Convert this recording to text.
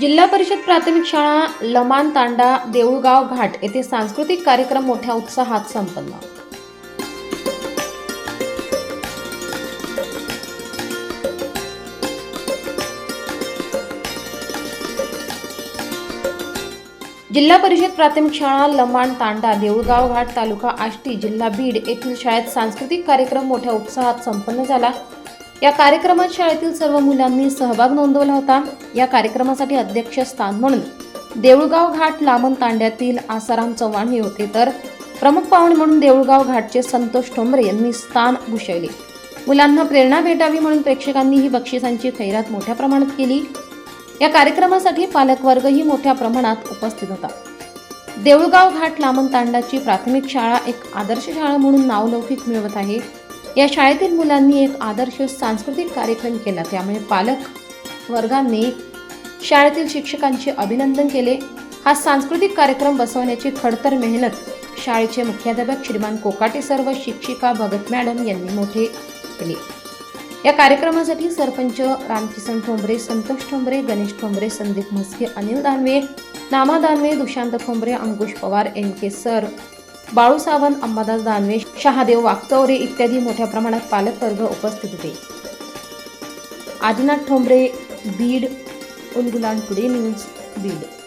जिल्हा परिषद प्राथमिक शाळा लमान तांडा देऊळगाव घाट येथे सांस्कृतिक कार्यक्रम मोठ्या उत्साहात संपन्न. जिल्हा परिषद प्राथमिक शाळा लमाण तांडा देऊळगाव घाट तालुका आष्टी जिल्हा बीड येथील शाळेत सांस्कृतिक कार्यक्रम मोठ्या उत्साहात संपन्न झाला. या कार्यक्रमात शाळेतील सर्व मुलांनी सहभाग नोंदवला होता. या कार्यक्रमासाठी अध्यक्षस्थान म्हणून देऊळगाव घाट लामण तांड्यातील आसाराम चव्हाण हे होते तर प्रमुख पाहुणे म्हणून देऊळगाव घाटचे संतोष ठोंबरे यांनी स्थान भूषवले. मुलांना प्रेरणा भेटावी म्हणून प्रेक्षकांनी ही बक्षिसांची खैरात मोठ्या प्रमाणात केली. या कार्यक्रमासाठी पालकवर्गही मोठ्या प्रमाणात उपस्थित होता. देऊळगाव घाट लामण तांडाची प्राथमिक शाळा एक आदर्श शाळा म्हणून नावलौकिक मिळवत आहे. या शाळेतील मुलांनी एक आदर्श सांस्कृतिक कार्यक्रम केला. त्यामुळे पालक वर्गांनी शाळेतील शिक्षकांचे अभिनंदन केले. हा सांस्कृतिक कार्यक्रम बसवण्याची खडतर मेहनत शाळेचे मुख्याध्यापक श्रीमान कोकाटे सर व शिक्षिका भगत मॅडम यांनी मोठे केले. या कार्यक्रमासाठी sarpanch Ramkisan Thombre Santosh Thombre Ganesh Thombre Sandeep Mhaske Anil Danve Nama Danve Dushant Thombre Ankush Pawar M K sir Balu Sawant Ambadas Danve Shahadev Waktaware इत्यादी मोठ्या प्रमाणात पालकवर्ग उपस्थित होते. Adinath Thombre Beed Ulgulan today news Beed.